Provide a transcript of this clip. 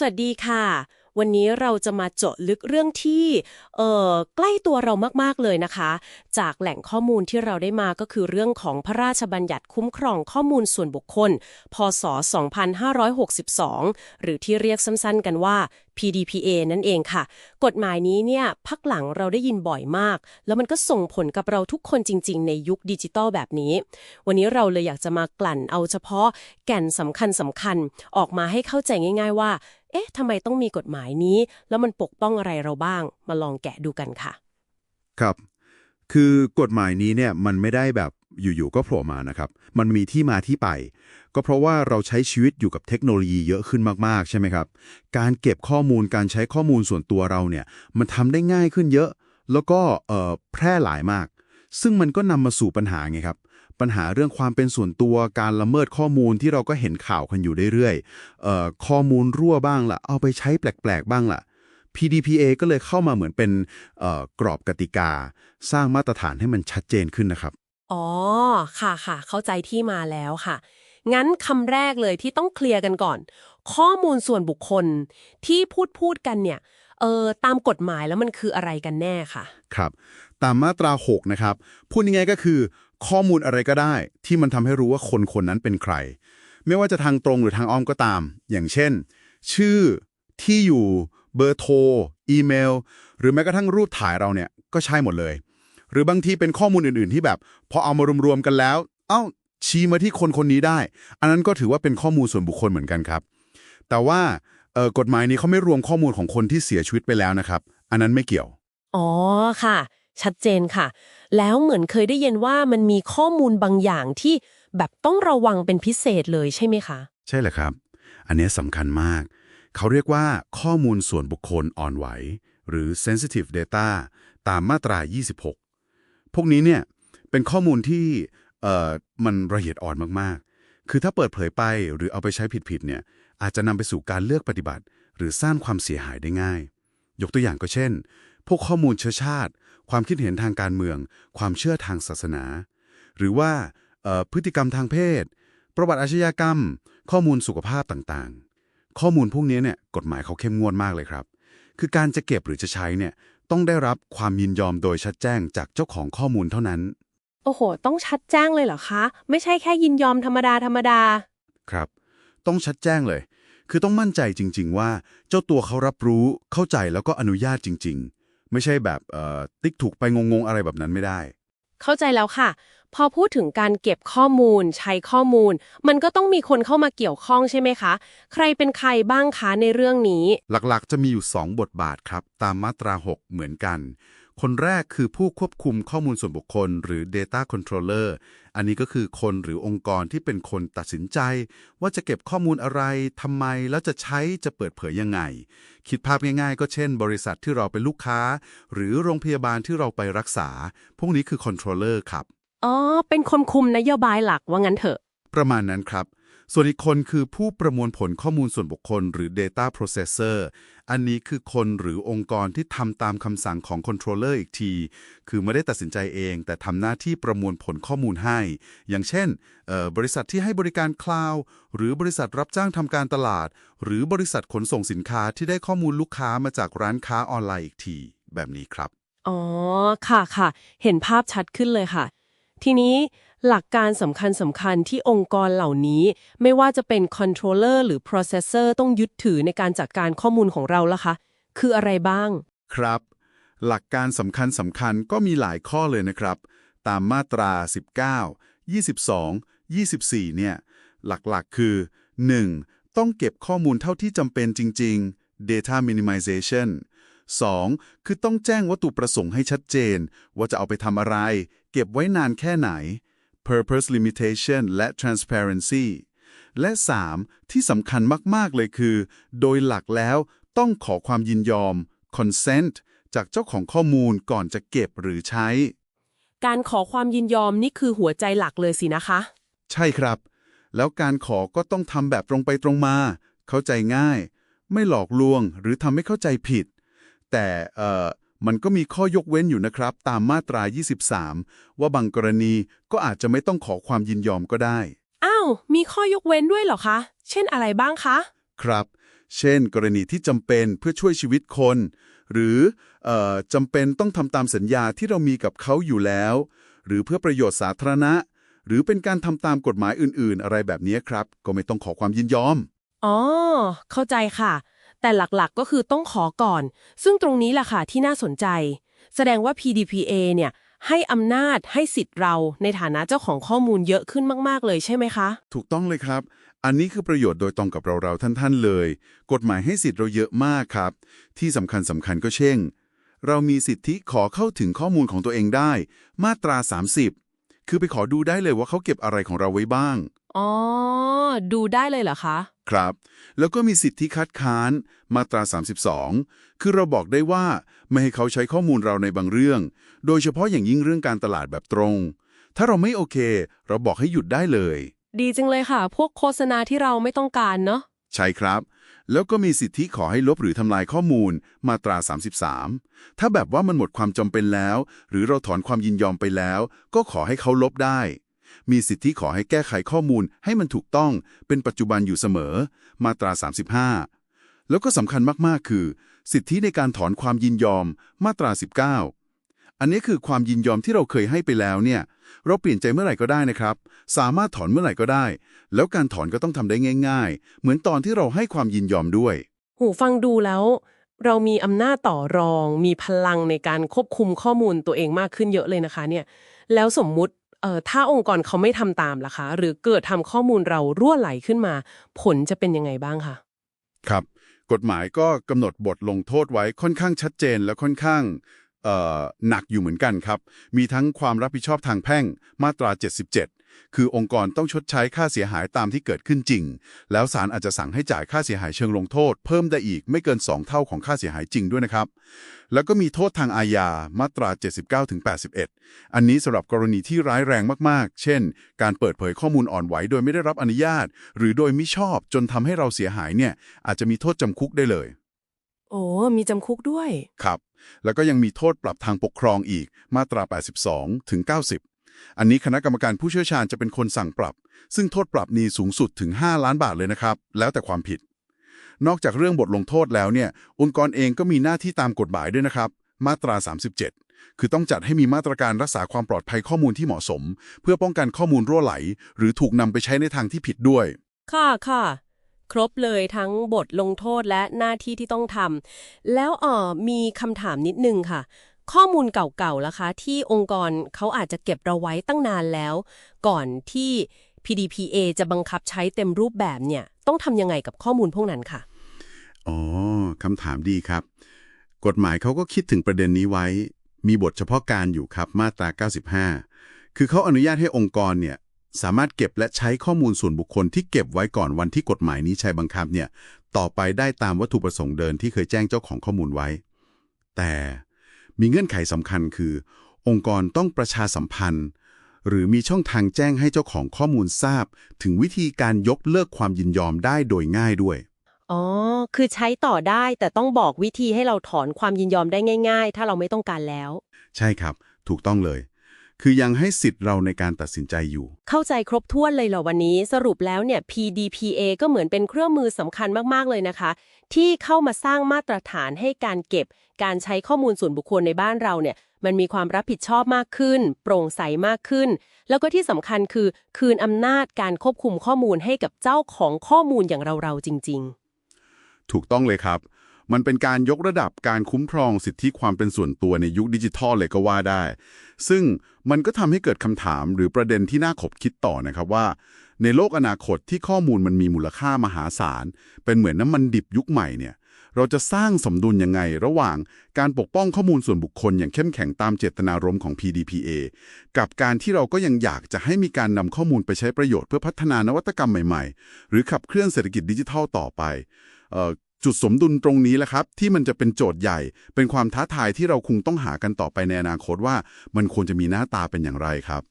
สวัสดีค่ะวันนี้เราจะมาเจาะลึกเรื่องที่เอ่อใกล้ตัวเรามากๆเลยนะคะ จากแหล่งข้อมูลที่เราได้มาก็คือเรื่องของพระราชบัญญัติคุ้มครองข้อมูลส่วนบุคคล พศ 2562 หรือที่เรียกสั้นๆกันว่า PDPA นั่นเองค่ะ กฎหมายนี้เนี่ยพักหลังเราได้ยินบ่อยมาก แล้วมันก็ส่งผลกับเราทุกคนจริง ๆ ในยุคดิจิตอลแบบนี้ วันนี้เราเลยอยากจะมากลั่นเอาเฉพาะแก่นสำคัญสำคัญๆออกมาให้เข้าใจง่าย ๆ ว่า เอ๊ะทำไมต้องมีกฎหมายนี้ แล้วมันปกป้องอะไรเราบ้าง มาลองแกะดูกันค่ะ ครับ คือกฎหมายนี้เนี่ยมันไม่ได้แบบอยู่ๆก็โผล่มานะครับ มันมีที่มาที่ไป ก็เพราะว่าเราใช้ชีวิตอยู่กับเทคโนโลยีเยอะขึ้นมากๆ ใช่ไหมครับ การเก็บข้อมูลการใช้ข้อมูลส่วนตัวเราเนี่ย มันทำได้ง่ายขึ้นเยอะ แล้วก็แพร่หลายมาก ซึ่งมันก็นำมาสู่ปัญหาไงครับ ปัญหาเรื่องความเป็นส่วนตัวการละเมิดข้อมูลที่เราก็เห็นข่าวกันอยู่เรื่อยๆเอ่อข้อมูลรั่วบ้างละ่ะ เอาไปใช้แปลกๆ บ้างล่ะ PDPA ก็เลยเข้ามาเหมือนเป็นเอ่อกรอบกติกา สร้างมาตรฐานให้มันชัดเจนขึ้นนะครับ อ๋อ ค่ะค่ะ เข้าใจที่มาแล้วค่ะ งั้นคำแรกเลยที่ต้องเคลียร์กันก่อน ข้อมูลส่วนบุคคลที่พูดพูดกันเนี่ยเออตามกฎหมายแล้วมันคืออะไรกันแน่ค่ะ ครับ ตามมาตรา 6 นะครับ พูดง่ายๆก็คือ ข้อมูลอะไรก็ได้ ที่มันทำให้รู้ว่าคนคนนั้นเป็นใคร ไม่ว่าจะทางตรงหรือทางอ้อมก็ตาม อย่างเช่น ชื่อที่อยู่เบอร์โทร อีเมล หรือแม้กระทั่งรูปถ่ายเราเนี่ยก็ใช่หมดเลย หรือบางทีเป็นข้อมูลอื่น ๆ ที่แบบพอเอามารวมๆกันแล้ว เอ้าชี้มาที่คนคนนี้ได้ อันนั้นก็ถือว่าเป็นข้อมูลส่วนบุคคลเหมือนกันครับ แต่ว่าเอ่อกฎหมายนี้เขาไม่รวมข้อมูลของคนที่เสียชีวิตไปแล้วนะครับ อันนั้นไม่เกี่ยว อ๋อค่ะ ชัดเจนค่ะ แล้วเหมือนเคยได้ยินว่ามันมีข้อมูลบางอย่างที่แบบต้องระวังเป็นพิเศษเลยใช่ไหมคะ ใช่แหละครับ อันนี้สำคัญมาก เขาเรียกว่าข้อมูลส่วนบุคคลอ่อนไหว หรือ sensitive data ตามมาตรา 26 พวกนี้เนี่ยเป็นข้อมูลที่เอ่อมันละเอียดอ่อนมากๆ คือถ้าเปิดเผยไปหรือเอาไปใช้ผิดๆเนี่ยอาจจะนำไปสู่การเลือกปฏิบัติ หรือสร้างความเสียหายได้ง่าย ยกตัวอย่างก็เช่น พวกข้อมูลเชื้อชาติ ความคิดเห็นทางการเมือง ความเชื่อทางศาสนา หรือว่าเอ่อพฤติกรรมทางเพศ ประวัติอาชญากรรม ข้อมูลสุขภาพต่างๆ ข้อมูลพวกนี้เนี่ยกฎหมายเขาเข้มงวดมากเลยครับ คือการจะเก็บหรือจะใช้เนี่ยต้องได้รับความยินยอมโดยชัดแจ้งจากเจ้าของข้อมูลเท่านั้น โอ้โห ต้องชัดแจ้งเลยเหรอคะ ไม่ใช่แค่ยินยอมธรรมดาธรรมดา ครับ ต้องชัดแจ้งเลย คือต้องมั่นใจจริง ๆ ว่าเจ้าตัวเขารับรู้เข้าใจแล้วก็อนุญาตจริง ๆ ไม่ใช่แบบเอ่อติ๊กถูกไปงงๆอะไรแบบนั้นไม่ได้ เข้าใจแล้วค่ะ พอพูดถึงการเก็บข้อมูล ใช้ข้อมูล มันก็ต้องมีคนเข้ามาเกี่ยวข้องใช่ไหมคะ ใครเป็นใครบ้างคะในเรื่องนี้ หลักๆ จะมีอยู่ 2 บทบาทครับ ตามมาตรา 6 เหมือนกัน คนแรกคือผู้ควบคุมข้อมูลส่วนบุคคล หรือ Data Controller อันนี้ก็คือคนหรือองค์กรที่เป็นคนตัดสินใจ ว่าจะเก็บข้อมูลอะไรทำไม แล้วจะใช้จะเปิดเผยยังไง คิดภาพง่ายๆ ก็เช่น บริษัทที่เราเป็นลูกค้า หรือโรงพยาบาลที่เราไปรักษา พวกนี้คือ Controller ครับ อ๋อ เป็นคนคุมนโยบายหลักว่างั้นเถอะ ประมาณนั้นครับ ส่วนอีกคนคือผู้ประมวลผลข้อมูลส่วนบุคคล หรือ Data Processor อันนี้คือคนหรือองค์กรที่ทำตามคำสั่งของ Controller อีกที คือไม่ได้ตัดสินใจเอง แต่ทำหน้าที่ประมวลผลข้อมูลให้ อย่างเช่นเอ่อบริษัทที่ให้บริการคลาวด์หรือบริษัทรับจ้างทำการตลาด หรือบริษัทขนส่งสินค้าที่ได้ข้อมูลลูกค้ามาจากร้านค้าออนไลน์อีกที แบบนี้ครับ อ๋อ ค่ะค่ะ เห็นภาพชัดขึ้นเลยค่ะ ทีนี้ หลักการสำคัญสำคัญที่องค์กรเหล่านี้ ไม่ว่าจะเป็น controller หรือ processor ต้องยึดถือในการจัดการข้อมูลของเราละคะ คืออะไรบ้าง ครับ หลักการสำคัญสำคัญก็มีหลายข้อเลยนะครับ ตามมาตรา 19 22 24 เนี่ย หลักๆ คือ 1. ต้องเก็บข้อมูลเท่าที่จำเป็นจริง ๆ data minimization 2. คือต้องแจ้งวัตถุประสงค์ให้ชัดเจน ว่าจะเอาไปทำอะไร เก็บไว้นานแค่ไหน purpose limitation และ transparency และ 3. ที่สำคัญมาก ๆ เลยคือ โดยหลักแล้วต้องขอความยินยอม consent จากเจ้าของข้อมูลก่อนจะเก็บหรือใช้ การขอความยินยอมนี่คือหัวใจหลักเลยสินะคะ ใช่ครับ แล้วการขอก็ต้องทำแบบตรงไปตรงมา เข้าใจง่าย ไม่หลอกลวงหรือทำให้เข้าใจผิด แต่เอ่อ มันก็มีข้อยกเว้นอยู่นะครับ ตามมาตรา 23 ว่าบางกรณีก็อาจจะไม่ต้องขอความยินยอมก็ได้ อ้าว มีข้อยกเว้นด้วยเหรอคะ เช่นอะไรบ้างคะ ครับ เช่น กรณีที่จำเป็นเพื่อช่วยชีวิตคน หรือเออจำเป็นต้องทำตามสัญญาที่เรามีกับเขาอยู่แล้ว หรือเพื่อประโยชน์สาธารณะ หรือเป็นการทำตามกฎหมายอื่น ๆ อะไรแบบนี้ครับ ก็ไม่ต้องขอความยินยอม อ๋อ เข้าใจค่ะ แต่หลักๆก็คือต้องขอก่อน ซึ่งตรงนี้แหละค่ะที่น่าสนใจ แสดงว่า PDPA เนี่ยให้อำนาจให้สิทธิ์เราในฐานะเจ้าของข้อมูลเยอะขึ้นมาก ๆ เลยใช่ไหมคะ ถูกต้องเลยครับ อันนี้คือประโยชน์โดยตรงกับเรา ๆ ท่าน ๆ เลย กฎหมายให้สิทธิ์เราเยอะมากครับ ที่สำคัญสำคัญก็เช่น เรามีสิทธิขอเข้าถึงข้อมูลของตัวเองได้ มาตรา 30 คือไปขอดูได้เลยว่าเขาเก็บอะไรของเราไว้บ้าง อ๋อ ดูได้เลยเหรอคะ ครับ แล้วก็มีสิทธิคัดค้านมาตรา 32 คือเราบอกได้ว่าไม่ให้เขาใช้ข้อมูลเราในบางเรื่อง โดยเฉพาะอย่างยิ่งเรื่องการตลาดแบบตรง ถ้าเราไม่โอเค เราบอกให้หยุดได้เลย ดีจังเลยค่ะ พวกโฆษณาที่เราไม่ต้องการเนาะใช่ครับ แล้วก็มีสิทธิขอให้ลบหรือทำลายข้อมูลมาตรา 33 ถ้าแบบว่ามันหมดความจำเป็นแล้ว หรือเราถอนความยินยอมไปแล้ว ก็ขอให้เขาลบได้ มีสิทธิขอให้แก้ไขข้อมูลให้มันถูกต้องเป็นปัจจุบันอยู่เสมอ มาตรา 35 แล้วก็สำคัญมากๆ คือ สิทธิในการถอนความยินยอม มาตรา 19 อันนี้คือความยินยอมที่เราเคยให้ไปแล้วเนี่ย เราเปลี่ยนใจเมื่อไหร่ก็ได้นะครับ สามารถถอนเมื่อไหร่ก็ได้ แล้วการถอนก็ต้องทำได้ง่าย ๆ เหมือนตอนที่เราให้ความยินยอมด้วย หูฟังดูแล้ว เรามีอำนาจต่อรอง มีพลังในการควบคุมข้อมูลตัวเองมากขึ้นเยอะเลยนะคะเนี่ย แล้วสมมุติ เอ่อถ้าองค์กรเขาไม่ทำตามล่ะคะ หรือเกิดทำข้อมูลเรารั่วไหลขึ้นมา ผลจะเป็นยังไงบ้างคะ ครับ กฎหมายก็กำหนดบทลงโทษไว้ค่อนข้างชัดเจนและค่อนข้างเอ่อหนักอยู่เหมือนกันครับ มีทั้งความรับผิดชอบทางแพ่งมาตรา 77 คือองค์กรต้องชดใช้ค่าเสียหายตามที่เกิดขึ้นจริง แล้วศาลอาจจะสั่งให้จ่ายค่าเสียหายเชิงลงโทษ เพิ่มได้อีกไม่เกิน 2 เท่าของค่าเสียหายจริงด้วยนะครับ แล้วก็มีโทษทางอาญามาตรา 79ถึง81 อันนี้สำหรับกรณีที่ร้ายแรงมากๆ เช่น การเปิดเผยข้อมูลอ่อนไหวโดยไม่ได้รับอนุญาต หรือโดยมิชอบจนทำให้เราเสียหายเนี่ยอาจจะมีโทษจำคุกได้เลยโอ้มีจำคุกด้วย ครับ แล้วก็ยังมีโทษปรับทางปกครองอีก มาตรา 82 ถึง 90 อันนี้คณะกรรมการผู้เชี่ยวชาญจะเป็นคนสั่งปรับ ซึ่งโทษปรับนี้สูงสุดถึง 5 ล้านบาทเลยนะครับ แล้วแต่ความผิด นอกจากเรื่องบทลงโทษแล้วเนี่ย องค์กรเองก็มีหน้าที่ตามกฎหมายด้วยนะครับ มาตรา 37 คือต้องจัดให้มีมาตรการรักษาความปลอดภัยข้อมูลที่เหมาะสม เพื่อป้องกันข้อมูลรั่วไหล หรือถูกนำไปใช้ในทางที่ผิดด้วย ค่ะค่ะ ครบเลยทั้งบทลงโทษและหน้าที่ที่ต้องทำแล้วเอ่อมีคำถามนิดนึงค่ะ ข้อมูลเก่าๆล่ะคะ ที่องค์กรเขาอาจจะเก็บเราไว้ตั้งนานแล้ว ก่อนที่ PDPA จะบังคับใช้เต็มรูปแบบเนี่ย ต้องทำยังไงกับข้อมูลพวกนั้นค่ะ อ๋อคำถามดีครับ กฎหมายเขาก็คิดถึงประเด็นนี้ไว้ มีบทเฉพาะการอยู่ครับมาตรา 95 คือเขาอนุญาตให้องค์กรเนี่ยสามารถเก็บและใช้ข้อมูลส่วนบุคคลที่เก็บไว้ก่อนวันที่กฎหมายนี้ใช้บังคับเนี่ย ต่อไปได้ตามวัตถุประสงค์เดินที่เคยแจ้งเจ้าของข้อมูลไว้ แต่ มีเงื่อนไขสำคัญคือ องค์กรต้องประชาสัมพันธ์ หรือมีช่องทางแจ้งให้เจ้าของข้อมูลทราบ ถึงวิธีการยกเลิกความยินยอมได้โดยง่ายด้วย อ๋อ คือใช้ต่อได้แต่ต้องบอกวิธีให้เราถอนความยินยอมได้ง่าย ๆ ถ้าเราไม่ต้องการแล้ว ใช่ครับ ถูกต้องเลย คือยังให้สิทธิ์เราในการตัดสินใจอยู่ เข้าใจครบถ้วนเลยเหรอวันนี้ สรุปแล้วเนี่ย PDPA ก็เหมือนเป็นเครื่องมือสำคัญมาก ๆ เลยนะคะ ที่เข้ามาสร้างมาตรฐานให้การเก็บ การใช้ข้อมูลส่วนบุคคลในบ้านเราเนี่ย มันมีความรับผิดชอบมากขึ้น โปร่งใสมากขึ้น แล้วก็ที่สำคัญคือ คืนอำนาจการควบคุมข้อมูลให้กับเจ้าของข้อมูลอย่างเราๆจริงถูกต้องเลยครับ มันเป็นการยกระดับการคุ้มครองสิทธิความเป็นส่วนตัวในยุคดิจิทัลเลยก็ว่าได้ ซึ่งมันก็ทำให้เกิดคำถามหรือประเด็นที่น่าขบคิดต่อนะครับว่า ในโลกอนาคตที่ข้อมูลมันมีมูลค่ามหาศาล เป็นเหมือนน้ำมันดิบยุคใหม่เนี่ยเราจะสร้างสมดุลยังไงระหว่างการปกป้องข้อมูลส่วนบุคคลอย่างเข้มแข็งตามเจตนารมณ์ของ PDPA กับการที่เราก็ยังอยากจะให้มีการนำข้อมูลไปใช้ประโยชน์เพื่อพัฒนานวัตกรรมใหม่ ๆ หรือขับเคลื่อนเศรษฐกิจดิจิทัลต่อไป จุดสมดุลตรงนี้แหละครับ ที่มันจะเป็นโจทย์ใหญ่ เป็นความท้าทายที่เราคงต้องหากันต่อไปในอนาคตว่า มันควรจะมีหน้าตาเป็นอย่างไรครับ